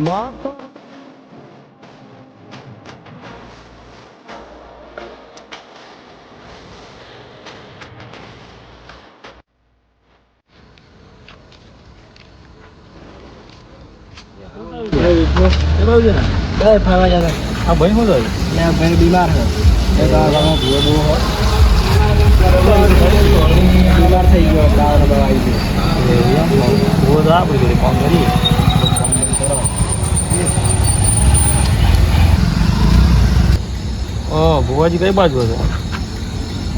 માં તો બે ફરવા જતા આ ભાઈ શું થયું ને આ ભાઈ બીમાર છે એ તો આ ગામમાં ભૂવો બહુ હોય બીમાર થઈ ગયો તાવ ને બધું આવી ગયું બહુ તો આપણી જોડે કામ કરીએ ઓ ભુવાજી કઈ બાજુ હતો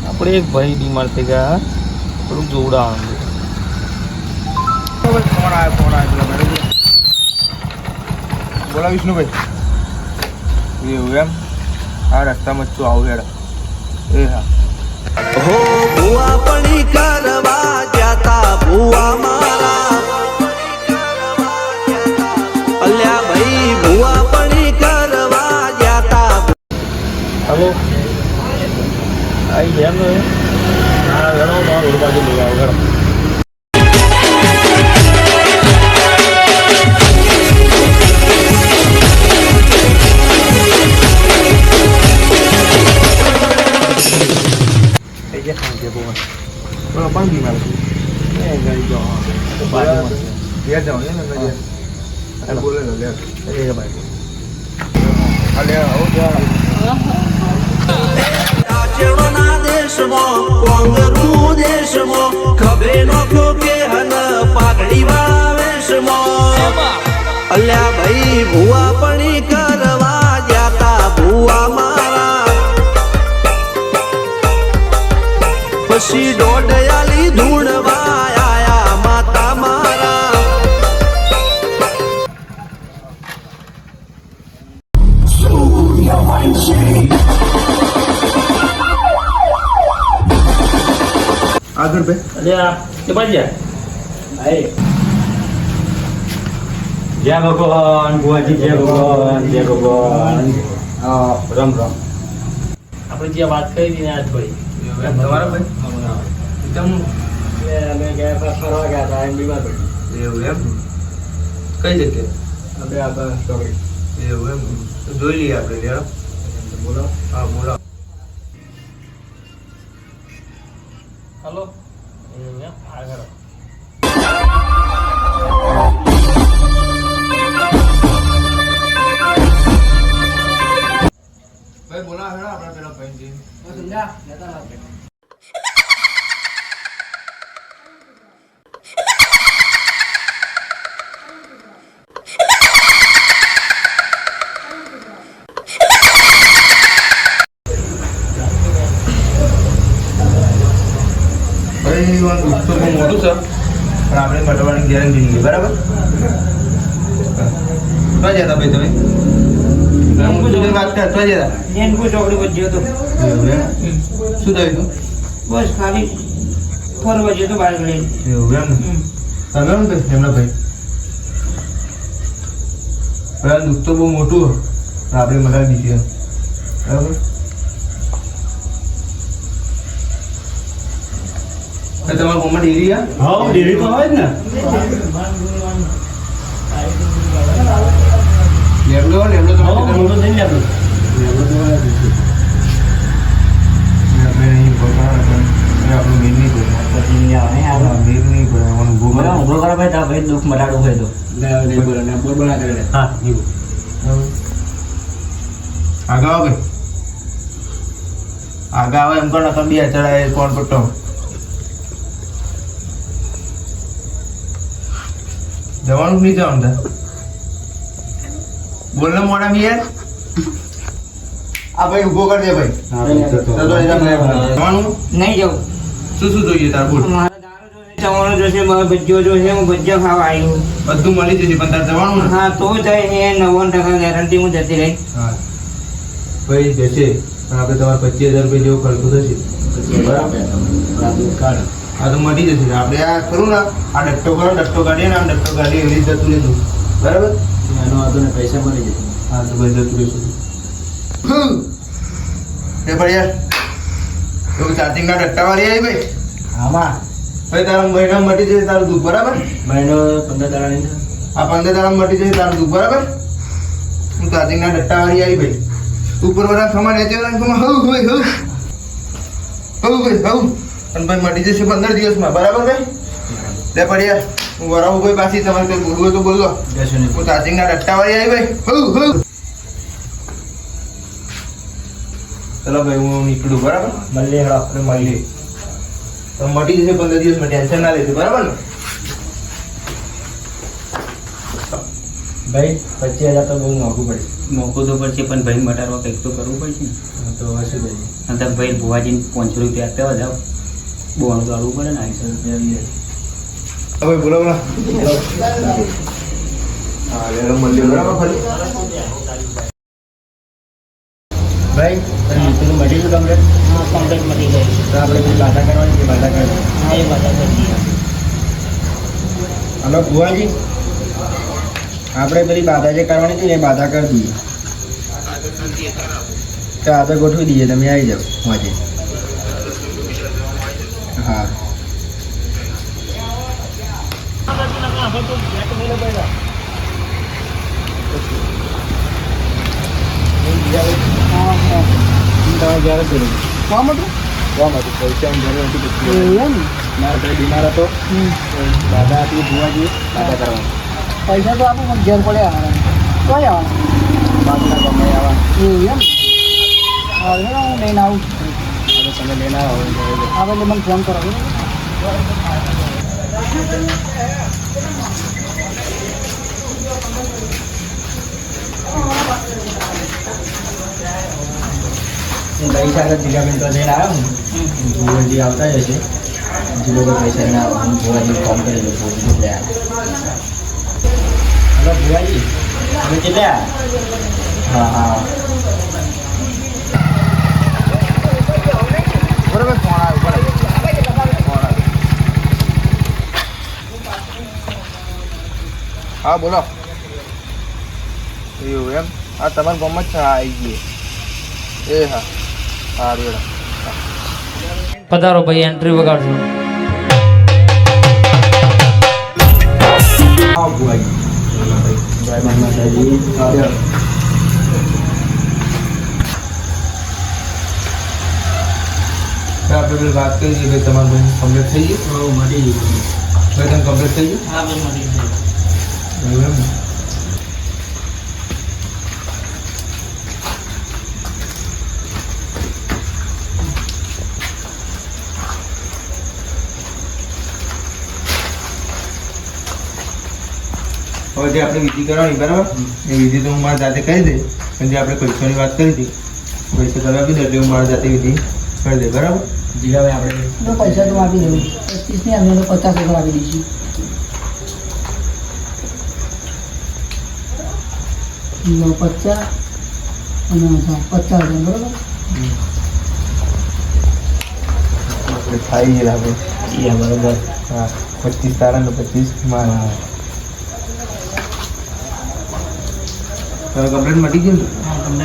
આપણે એક ભાઈ બીમાર થઈ ગયા થોડુંક ફોન ફોન આવ્યો બોલા વિષ્ણુભાઈ. એવું એમ? આ રસ્તામાં જ છું આવું હેડ. એ હા. હો ભુવા પણી કરવા જાતા ભુવા મારા આવી ગયા એમ ને હા ઘણો તમારો રોડ બાજુ લઈ આવો ઘણો થઈ ગયા ખાઈ ગયા બોલો બોલો પણ બીમાર છે એ ગઈ જાઓ હા. તો બાજુમાં છે. ઘેર જાઓ ને મેં ઘેર હેલો. રાજ્યના દેશમાં દેશમાં અલ્યા ભાઈ ભુવા પણી કરવા જાતા ભુવા મારા. આગળ ભાઈ. અલ્યા કે ભાઈ. જય ભગવાન ભુવાજી જય ભગવાન જય ભગવાન. રમ રમ. આપણે જે વાત કરી હતી ને આજ ભાઈ. તમારા ભાઈ? એકદમ અમે ગયા હતા ફરવા ગયા હતા એમ બીમાર પડી. એવું એમ? કઈ જગ્યાએ? અમે આપણે બસ એવું એમ? તો જોઈ લઈએ આપણે બોલો. હા બોલો. મોટું છે પણ આપણે મટવાની ગેરંટી બરાબર ક્યાં જતા ભાઈ તમે હું સુધી વાત કર તો જતા નેનકુ ચોકડી પર ગયો તો. શું થયું હતું બસ ખાલી ફરવા ગયો તો બહાર લઈને એવું એમ તમે એમ ભાઈ એમના ભાઈ? ભાઈ દુઃખ તો બહુ મોટું. મનાવી આપણે મટાડી દીધી. બરાબર? તમારા ગામમાં ડેરી હા ડેરી તો હોય જ ને. લેબડો લેબડો આગળ આવે આગળ આવો એમ કરો તમે બે ચડાય કોણ પટ્ટો જવાનું નહીં જવાનું? બોલ ને મોડા મિયર આ ભાઈ ઊભો કરી દે ભાઈ. જવાનું નહીં. જવું. શું શું જોઈએ તાર બોલ. મારે દારૂ જોશે ચવાણું જોશે મારે ભજીયો જોશે હું ભજીયો ખાવા આવ્યું બધું મળી જશે પણ તાર જવાનું ને? હા તો જઈને નવ્વાણું ટકા ગેરંટી હું જતી રહી. હા. ભાઈ જશે. પણ આપણે તમારે પચીસ હજાર રૂપિયા જેવું ખર્ચું થશે. બરાબર. હા તો મળી જશે. આપણે આ ખરું ને આ. ડટ્ટો કરો ડટ્ટો કાઢીએ ને આ ડટ્ટો કાઢીએ એવી રીતે જતું રહેતું બરાબર? હા તો ભાઈ જતું રહેશું. એ ભાઈ તો ચાર્જિંગના ડટ્ટા વાળી આવી ભાઈ? આમાં? ભાઈ તારા મહિના મટી જશે તારું દૂધ બરાબર? મહિનો પંદર દાડાની આ પંદર દાડા મટી જશે તારું દુઃખ બરાબર? હું ચાર્જિંગના ડટ્ટા વાળી આવી ભાઈ. ઉપર બધા ખમા નેચે ખમા હવ ભાઈ હવ હવ ભાઈ હવ અને ભાઈ મટી જશે પંદર દિવસમાં બરાબર ભાઈ? લે પડ્યા હું વરાવું ભાઈ પાછી તમારે કંઈ બોલવું તો બોલો. હું ચાર્જિંગના રટ્ટા વાળી આવી ભાઈ. હવ ચલો ભાઈ હું નીકળું બરાબર? મળીએ આપણે મળીએ. તો મટી જશે પંદર દિવસમાં ટેન્શન ના લેજો બરાબર ને? ભાઈ પચીસ હજાર તો બહુ મોંઘું પડે મોંઘું તો પડશે પણ ભાઈ મટાડવા કંઈક તો કરવું પડશે ને. તો હશે ભાઈ. અને ભાઈ ભુવાજીને પાંચસો રૂપિયા આપતા બોનું તો આલવું પડે ને આઠસો રૂપિયા હવે બોલો બોલો. ભાઈ પેલું મળી ગયું તમને? હા મળી ગઈ તો આપણે પેલી બાધા કરવાની છે બાધા કરવાની. હા એ બધા કરી હલો ભુવાજી. આપણે પેલી બાધા જે કરવાની હતી ને એ બાધા કરી દઈએ. તો આ ગોઠવી દઈએ તમે આવી જાઓ વાંચે હા તમે જ્યારે પેલું કોમ હતું કોમ હતું પૈસાની જરૂર હતી પછી મારા ભાઈ બીમાર હતો દાદા હતી ભુવાજી કરવાનું પૈસા તો આપું પણ ઘેર પડે આવવાના કોઈ આવવાના બાજુના એમ હા હું લઈને આવું હવે તમે લઈને આવો હવે આવે મને ફોન કરો હું ગઈ સાથે જીગાબેન તો જઈને આવ્યો હું. આવતા જ હશે. પૈસા ના હું ભુવાજી ફોન કરી દઉં કેટલે આવ્યા હલો ભુવાજી હા હા. બરાબર, ફોન આવ્યો બરાબર હા, બોલો. એવું એમ? હા, તમારા ગામમાં જ છે આવી ગઈ એ હા. સારું એડા પધારો ભાઈ એન્ટ્રી વગાડજો. આપણે વાત કરી છે ભાઈ તમારું કમ્પ્લીટ થઈ ગયું? મળી ગયું. ભાઈ તમે કમ્પ્લીટ થઈ ગયું? હા ભાઈ મળી ગઈ હવે જે આપણે વિધિ કરવાની બરાબર? એ વિધિ તો હું મારા જાતે કરી દઈશ પણ જે આપણે પૈસાની વાત કરી હતી પૈસા તમે આપી દો એટલે હું મારા જાતે વિધિ કરી દઈશ બરાબર? જીગાભાઈ આપણે પૈસા તો આપી દઉં પચીસ ને અમે તો પચાસ હજાર આપી દઈશું. પચાસ અને પચાસ હજાર બરાબર? આપણે ખાઈ ગયેલા આપણે યા બરોબર. હા પચીસ તારા ને પચીસ મારા. તમે કમ્પ્લેન મટી ગયું ને? હા તમને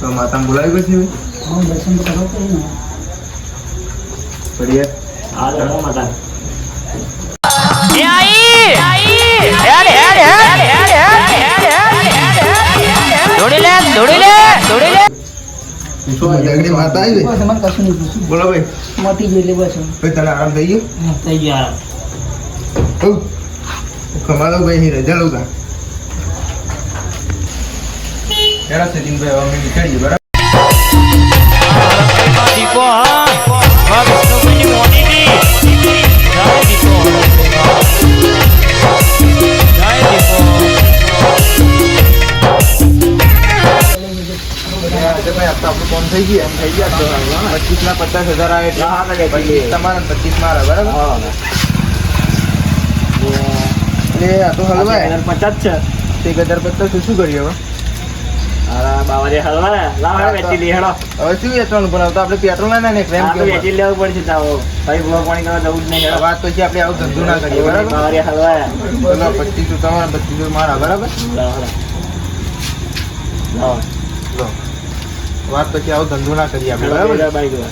તો માતા બોલાવી પછી હા દર્શન તો ને પડીએ હા તો માતા જગડી માતા આવી બસ મને કશું નહીં પૂછ્યું બોલો ભાઈ મટી ગયું એટલે બસ તારે ભાઈ તને આરામ થઈ ગયો થઈ ગયો હઉ. કમાલો ભાઈ રજા લઉં તા. એના સચિનભાઈ હવે અમે નીકળીએ બરાબર? થઈ ગયું એમ થઈ ગયા પચીસ ના પચાસ હજાર આવે તમારા પચીસ મારા બરાબર? એટલે આ તો હલવાય. પચાસ છે. એક હજાર પચાસ શું કરીએ હવે? હલવા હવે શું વેચવાનું? પણ આપણે પેટ્રોલ ના ને એમ તો વેચી લેવું પડશે તાવો ભાઈ ભૂવા પાણી કરવા જવું જ નહીં વાત પછી આપણે આવું ધંધો ના કરીએ બરાબર? બાવરિયા હલવા ચલો પચીસો તમારા પચીસો મારા બરાબર? વાત પછી આવું ધંધો ના કરીએ આપણે બરાબર? બરાબર બાઈક